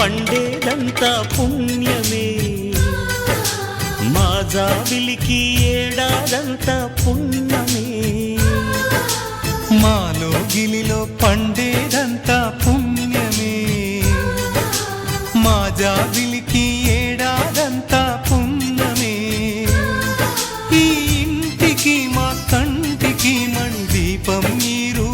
పండేదంతా పుణ్యమే. మా జాబిలికి ఏడాదంతా పుణ్యమే. మాలో గిలిలో పండేదంతా పుణ్యమే. మా జాబిలికి ఏడాదంతా పుణ్యమే. ఈ ఇంటికి మా కంటికి మణి దీపం మీరు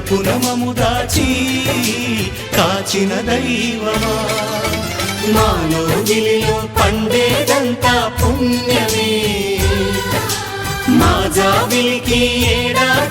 కడుపున మము దాచి కాచిన దైవమా? మాలో గిలిలో పండేదంతా పుణ్యమే. మా జాబిలికి ఏడాది